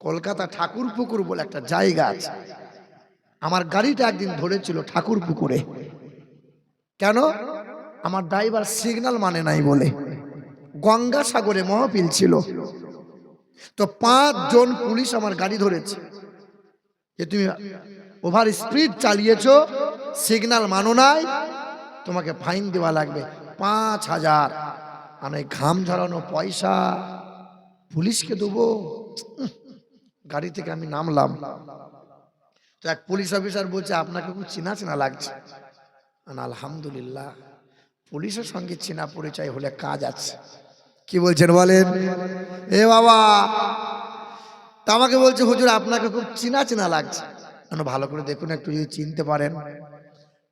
কলকাতা ঠাকুর পুকুর বলে একটা জায়গা আছে। আমার গাড়িটা একদিন ধরেছিল ঠাকুর পুকুরে কেন? আমার ড্রাইভার সিগন্যাল মানে নাই বলে। গঙ্গাসাগরে মহাপিল ছিল। তো পাঁচজন পুলিশ আমার গাড়ি ধরেছে। যে তুমি ওভার স্পিড চালিয়েছ, সিগন্যাল মানো নাই, তোমাকে ফাইন দেওয়া লাগবে। পাঁচ হাজার। মানে ঘাম ঝরানো পয়সা। পুলিশকে দেবো। গাড়ি থেকে আমি নামলাম। তো এক পুলিশ অফিসার বলছে, আপনাকে খুব চেনা চেনা লাগছে। আলহামদুলিল্লাহ, পুলিশের সঙ্গে চেনা পরিচয় হলে কাজ আছে। কি বলছেন বলেন? এ বাবা, তা আমাকে বলছে, হুজুর, আপনাকে খুব চেনা চেনা লাগছে। আমি ভালো করে দেখুন, একটু যদি চিনতে পারেন।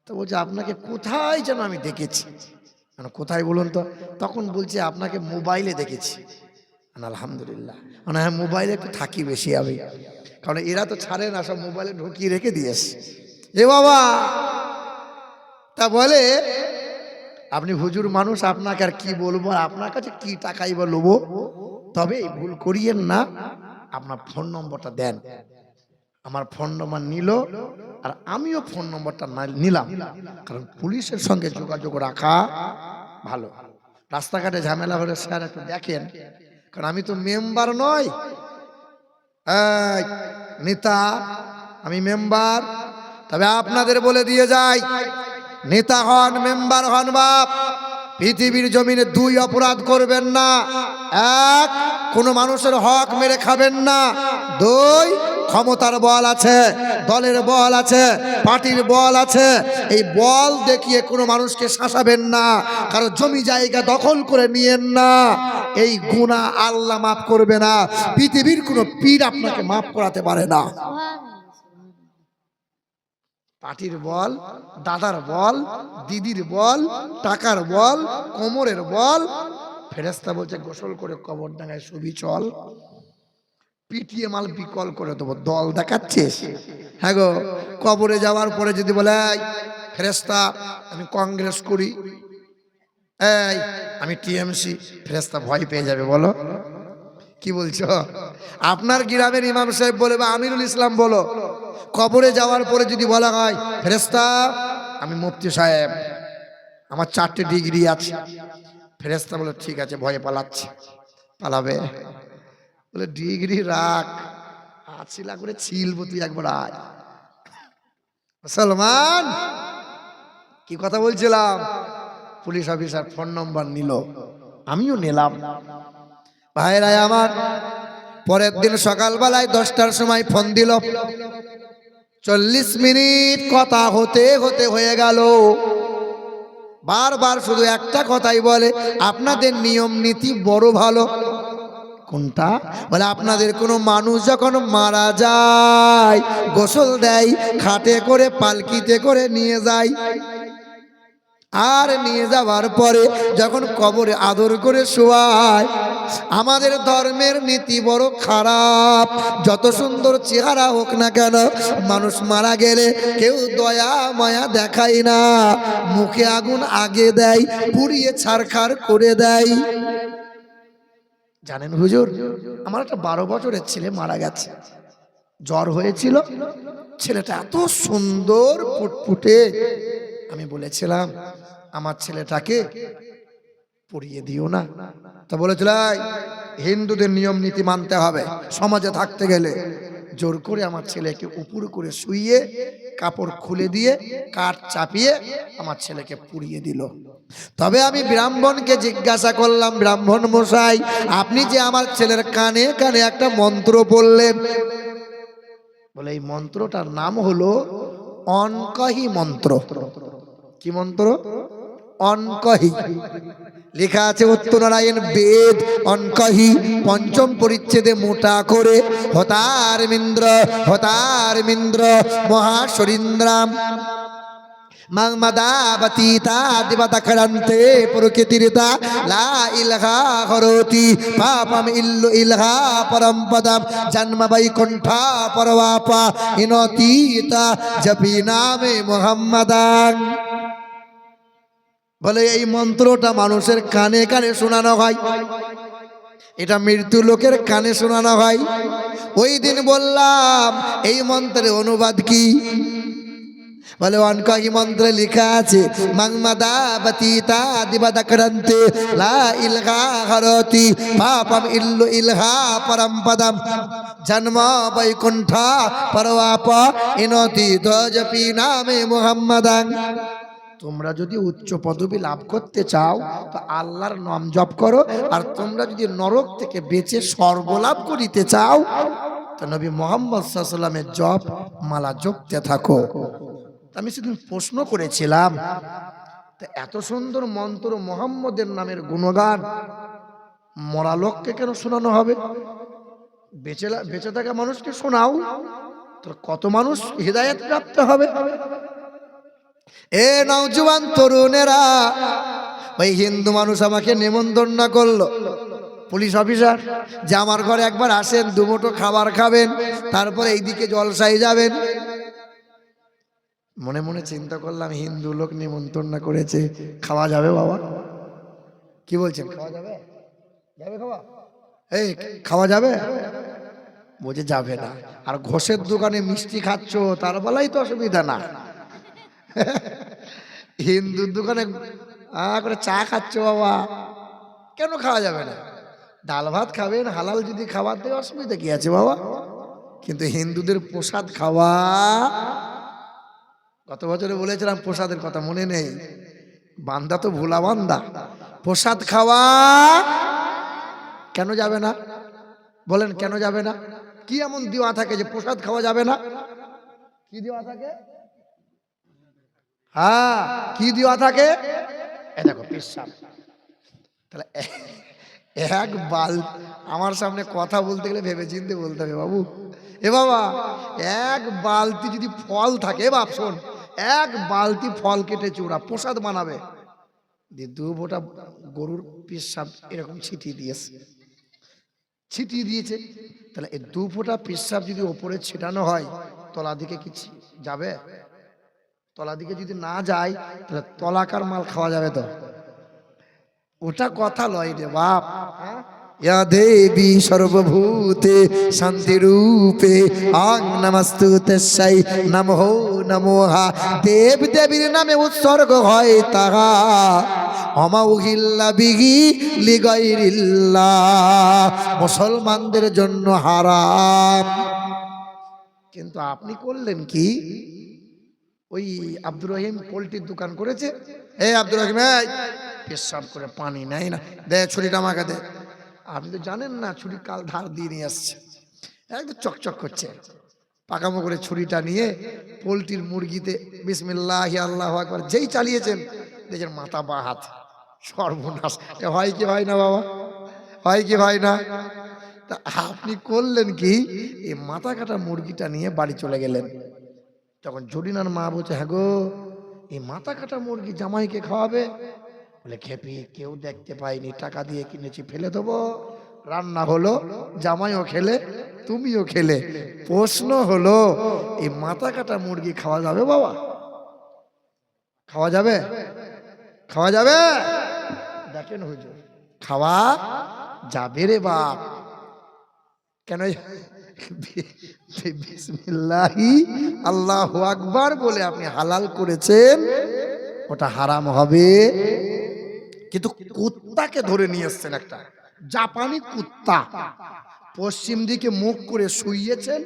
তো বলছে, আপনাকে কোথায় যেন আমি দেখেছি? মানে কোথায় বলুন তো? তখন বলছে, আপনাকে মোবাইলে দেখেছি। আলহামদুলিল্লাহ। মানে হ্যাঁ মোবাইলে একটু থাকি বেশি আমি। কারণ এরা তো ছাড়ে না, সব মোবাইলে ঢুকিয়ে রেখে দিয়েছে। এ বাবা! তা বলে, আপনি হুজুর মানুষ, আপনাকে আর কি বলব? আপনার কাছে কি টাকাই বা লোবো? তবে ভুল করিয়েন না। আপনার ফোন নম্বরটা দেন। আমার ফোন নম্বর নিল, আর আমিও ফোন নম্বরটা নিলাম। কারণ পুলিশের সঙ্গে যোগাযোগ রাখা ভালো। রাস্তাঘাটে ঝামেলা হলে স্যার একটু দেখেন। কারণ আমি তো মেম্বার নয় এই, নেতা আমি মেম্বার। তবে আপনাদের বলে দিয়ে যাই নেতা হন মেম্বার হন বাপ পৃথিবীর জমিনে দুই অপরাধ করবেন না। এক কোনো মানুষের হক মেরে খাবেন না। দুই ক্ষমতার বল আছে দলের বল আছে পার্টির বল আছে। এই বল দেখিয়ে কোনো মানুষকে শাসাবেন না কারও জমি জায়গা দখল করে নিয়েন না। এই গুণা আল্লাহ মাফ করবে না। পৃথিবীর কোনো পীর আপনাকে মাফ করাতে পারে না। পাটির বল দাদার বল দিদির বল টাকার বল কোমরের বল। ফেরেস্তা বলছে গোসল করে কবর ডাঙায় ছবি চল। পিটিয়ে মাল বিকল করে দেবো। দল দেখাচ্ছিস? হ্যাঁ গো কবরে যাওয়ার পরে যদি বলে "এই, ফেরেস্তা আমি কংগ্রেস করি। এই, আমি টিএমসি ফেরেস্তা ভয় পেয়ে যাবে, বলো। কি বলছো? আপনার গ্রামের ইমাম সাহেব বলে, বা আমিরুল ইসলাম বলো, কবরে যাওয়ার পরে যদি বলা হয় ফেরেস্তা আমি মুফতি সাহেব, আমার চারটে ডিগ্রি আছে। ফেরেস্তা বলে, ঠিক আছে, ভয়ে পালাচ্ছে। পালাবে। বলে, ডিগ্রি রাখ আছিলা করে ছিলবো তুই একবার আয়। মুসলমান, কি কথা বলছিলাম? পুলিশ অফিসার ফোন নম্বর নিল। আমিও নিলাম। ভাইরাই আমার, পরের দিন সকালবেলায় দশটার সময় ফোন দিল। চল্লিশ মিনিট কথা হতে হতে হয়ে গেল। বারবার শুধু একটা কথাই বলে, আপনাদের নিয়ম নীতি বড় ভালো। কোনটা? বলে, আপনাদের কোনো মানুষ যখন মারা যায়, গোসল দেয়, খাটে করে, পালকিতে করে নিয়ে যায়। আর নিয়ে যাওয়ার পরে যখন কবরে আদর করে শোয়ায়, আমাদের ধর্মের নীতি বড় খারাপ। যত সুন্দর চেহারা হোক না কেন, মানুষ মারা গেলে কেউ দয়া, মায়া দেখায় না। মুখে আগুন আগে দেয়, পুড়িয়ে ছারখার করে দেয়। জানেন হুজুর, আমার একটা বারো বছরের ছেলে মারা গেছে। জ্বর হয়েছিল। ছেলেটা এত সুন্দর ফুটফুটে আমি বলেছিলাম, আমার ছেলেটাকে পড়িয়ে দিও না। তা বলেছিল হিন্দুদের নিয়ম, নীতি মানতে হবে। সমাজে থাকতে গেলে জোর করে আমার ছেলেকে উপর করে শুইয়ে, কাপড় খুলে দিয়ে, কাঠ চাপিয়ে আমার ছেলেকে পুড়িয়ে দিল। তবে আমি ব্রাহ্মণকে জিজ্ঞাসা করলাম, ব্রাহ্মণ মশাই, আপনি যে আমার ছেলের কানে কানে একটা মন্ত্র বললেন বলে, এই মন্ত্রটার নাম হলো অনকহি মন্ত্র। কি মন্ত্র? অনকহি। লেখা আছে উত্তরায়ণ বেদ, অনকহি, পঞ্চম পরিচ্ছেদে মোটা করে, হতার মিন্দ্র হতার মিন্দ্র মহাসরিন্দ্রাম মাং মদাবতীতা দিবতখড়ন্তে প্রকৃতিরিতা লা ইলহা হরতি, পাপম ইল্লু ইলহা পরম পদম, জন্ম বৈকুণ্ঠা পরবাপা ইনতীতা, জপি নামে বলে, এই মন্ত্রটা মানুষের কানে কানে শোনানো হয় এটা মৃত্যু লোকের কানে শোনানো হয় ওই দিন বললাম, এই মন্ত্রের অনুবাদ কি? বলে, অনকহি মন্ত্রে লেখা আছে মাংমাদা লা ইলহা হরতি ইলহা পরম পদম। জন্ম নামে মুহাম্মাদাং। তোমরা যদি উচ্চ পদবী লাভ করতে চাও, তো আল্লাহর নাম জপ করো। আর তোমরা যদি নরক থেকে বেঁচে স্বর্গ লাভ করিতে চাও, তো নবী মোহাম্মদ সাল্লামের জপ মালা জপতে থাকো। আমি সেদিন প্রশ্ন করেছিলাম, তা এত সুন্দর মন্ত্র মোহাম্মদের নামের গুণগান মরা লোককে কেন শোনানো হবে? বেঁচে বেঁচে থাকা মানুষকে শোনাও। তো কত মানুষ হৃদায়ত প্রাপ্ত হবে? এ নওজোয়ান তরুণেরা ওই হিন্দু মানুষ আমাকে নিমন্ত্রণ করল। পুলিশ অফিসার যে আমার ঘরে একবার আসেন দুমুঠো খাবার খাবেন তারপরে এইদিকে জলসাই যাবেন। মনে মনে চিন্তা করলাম হিন্দু লোক নিমন্ত্রণ করেছে খাওয়া যাবে বাবা? কি বলছেন? খাওয়া যাবে? যাবে খাওয়া? এই খাওয়া যাবে? বলছে যাবে না। আর ঘোষের দোকানে মিষ্টি খাচ্ছ তার বেলায় তো অসুবিধা না। হিন্দুর দোকানে করে চা খাচ্ছ বাবা। কেন খাওয়া যাবে না? ডাল ভাত খাবেন, হালাল যদি খাওয়াতে অসুবিধা কি আছে বাবা? কিন্তু হিন্দুদের প্রসাদ খাওয়া গত বছরে বলেছিলাম প্রসাদের কথা, মনে নেই। বান্দা তো ভোলা বান্দা। প্রসাদ খাওয়া কেন যাবে না? বলেন, কেন যাবে না? কি এমন দেওয়া থাকে যে প্রসাদ খাওয়া যাবে না? কি দেওয়া থাকে? হ্যাঁ কি দেওয়া থাকে? এ দেখো পেশাব। তাহলে এক বাল আমার সামনে কথা বলতে গেলে ভেবে চিনতে বলতে হবে বাবু। এ বাবা এক বালতি যদি ফল থাকে বাপ শোন এক বালতি ফল কেটে চূড়া প্রসাদ বানাবে। দিয়ে দু ফোঁটা গরুর পেশাব এরকম ছিটিয়ে দিয়েছে। ছিটিয়ে দিয়েছে তাহলে এই দু ফোঁটা পেশাব যদি ওপরে ছিটানো হয় তলা দিকে কি যাবে? তলা দিকে যদি না যায়, তাহলে তলাকার মাল খাওয়া যাবে তো। ওটা কথা লয় রে বাপ ইয়া দেবী সর্বভূতে শান্তি রূপে আং নমস্তু তস্যাই নমঃ নমোহা। দেব দেবীর নামে উৎসর্গ হয় তাহা। অমাউহিল্লা বিহি লিগাইরিল্লাহ মুসলমানদের জন্য হারাম। কিন্তু আপনি করলেন কি? ওই আব্দুর রহিম পোলট্রির দোকান করেছে। এই আব্দুর রহিম পেশাব করে পানি নেয় না। দে ছুরিটা আমাকে দে। আপনি তো জানেন না ছুরি কাল ধার দিয়ে নিয়ে আসছে। একদম চকচক করছে। পাকামো করে ছুরিটা নিয়ে পোলট্রির মুরগিতে বিসমিল্লাহ আল্লাহ একবার যেই চালিয়েছেন দেখেন মাথা বা হাত। সর্বনাশ। এ হয় কি হয় না বাবা? হয় কি হয় না? তা আপনি করলেন কি? এই মাথা কাটা মুরগিটা নিয়ে বাড়ি চলে গেলেন। তখন জরিনার মা বলছে হ্যাঁ গো, এই মাথা কাটা মুরগি জামাইকে খাওয়াবে? বলে, খেপি, কেউ দেখতে পাইনি, টাকা দিয়ে কিনেছি, ফেলে দেবো। রান্না হলো, জামাইও খেলে, তুমিও খেলে। প্রশ্ন হলো, এই মাথা কাটা মুরগি খাওয়া যাবে বাবা? খাওয়া যাবে? খাওয়া যাবে? দেখেন হুজুর, খাওয়া যাবে রে বাপ। কেন বিসমিল্লাহি, আল্লাহ আকবার বলে আপনি হালাল করেছেন, ওটা হারাম হবে। কিন্তু কুত্তাকে ধরে নিয়ে এসছেন একটা জাপানি কুত্তা। পশ্চিম দিকে মুখ করে শুইয়েছেন,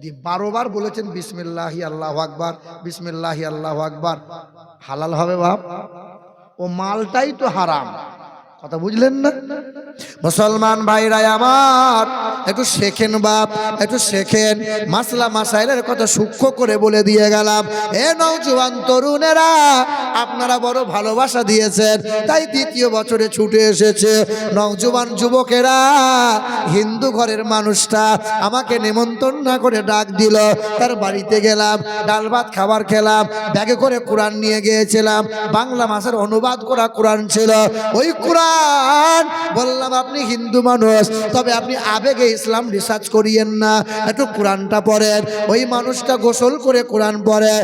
দিয়ে বারোবার বলেছেন, বিসমিল্লাহি, আল্লাহ আকবার, বিসমিল্লাহি, আল্লাহ আকবার। হালাল হবে বাপ ও মালটাই তো হারাম। কথা বুঝলেন না? মুসলমান ভাইরা আমার একটু শেখেন বাপ, একটু শেখেন। মাসলা মাসাইলের কথা সূক্ষ্ম করে বলে দিয়ে গেলাম। এ নৌজওয়ান তরুণেরা, আপনারা বড় ভালোবাসা দিয়েছেন, তাই দ্বিতীয় বছরে ছুটে এসেছে। নৌজওয়ান যুবকেরা, হিন্দু ঘরের মানুষটা আমাকে নিমন্ত্রণ না করে ডাক দিল। তার বাড়িতে গেলাম, ডাল ভাত খাবার খেলাম, ব্যাগে করে কোরআন নিয়ে গিয়েছিলাম। বাংলা মাসের অনুবাদ করা কোরআন ছিল। ওই কোরআন বললাম, আপনি হিন্দু মানুষ, তবে আপনি আবেগে ইসলাম রিসার্চ করিয়েন না, একটু কোরআনটা পড়েন। ওই মানুষটা গোসল করে কোরআন পড়ে।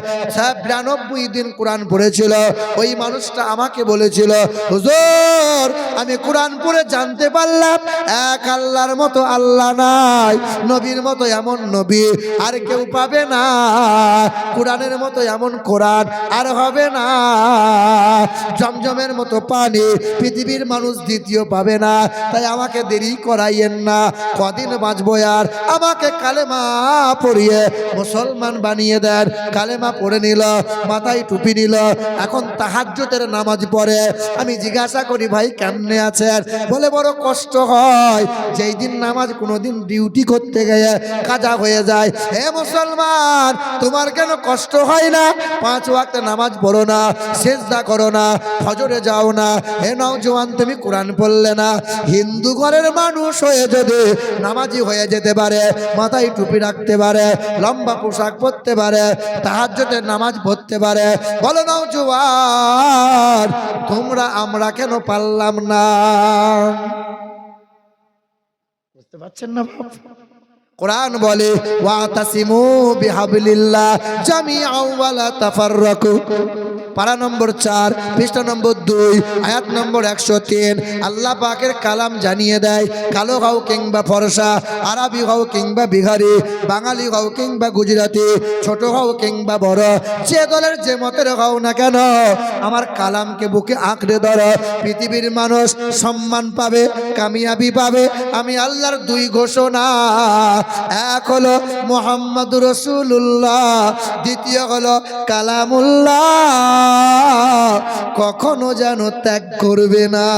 বিরানব্বই দিন কোরআন পড়েছিল। ওই মানুষটা আমাকে বলেছিল, হুজুর, আমি কোরআন পড়ে জানতে পারলাম, এক আল্লাহর মতো আল্লাহ নাই, নবীর মতো এমন নবী, আর কেউ পাবে না। কোরআনের মতো এমন কোরআন আর হবে না। জমজমের মতো পানি, পৃথিবীর মানুষ দ্বিতীয় পাবে না। তাই আমাকে দেরি করাইয়েন না। কদিন বাঁচবো আর আমাকে কালেমা পড়িয়ে মুসলমান বানিয়ে দেন। কালেমা পড়ে নিল, মাথায় টুপি নিল, এখন তাহাজ্জতের নামাজ পড়ে। আমি জিজ্ঞাসা করি, ভাই, কেমনে আছেন? বলে, বড় কষ্ট হয়। যেই দিন নামাজ কোনোদিন ডিউটি করতে গিয়ে কাজা হয়ে যায়। হে মুসলমান, তোমার কেন কষ্ট হয় না? পাঁচ ওয়াক্ত নামাজ পড়ো না, সেজদা করো না, ফজরে যাও না। হে নওজোয়ান, তুমি কোরআন পড়লে না। হিন্দু ঘরের মানুষ হয়ে যদি নামাজি হয়ে যেতে পারে মাথায় টুপি রাখতে পারে লম্বা পোশাক পরতে পারে তাহাজ্জতের নামাজ পড়তে পারে। বলো নওজোয়ান তোমরা আমরা কেন পারলাম না? বুঝতে পারছেন না কোরআন বলে ওয়াতাসিমু বিহাবলিল্লাহ জামিআও ওয়ালা তাফাররাকু। পারা নম্বর চার, পৃষ্ঠা নম্বর দুই, আয়াত নম্বর একশো তিন। আল্লাহ পাকের কালাম জানিয়ে দেয়, কালো হও কিংবা ফরসা, আরবি হও কিংবা বিহারি, বাঙালি হও কিংবা গুজরাটি, ছোট হও কিংবা বড়, যে দলের যে মতের হও না কেন, আমার কালামকে বুকে আঁকড়ে ধরো। পৃথিবীর মানুষ সম্মান পাবে, কামিয়াবি পাবে, আমি আল্লাহর দুই ঘোষণা। এক হলো মোহাম্মদ রসুল্লাহ দ্বিতীয় হলো কালামুল্লাহ। কখনো যেন ত্যাগ করবে না।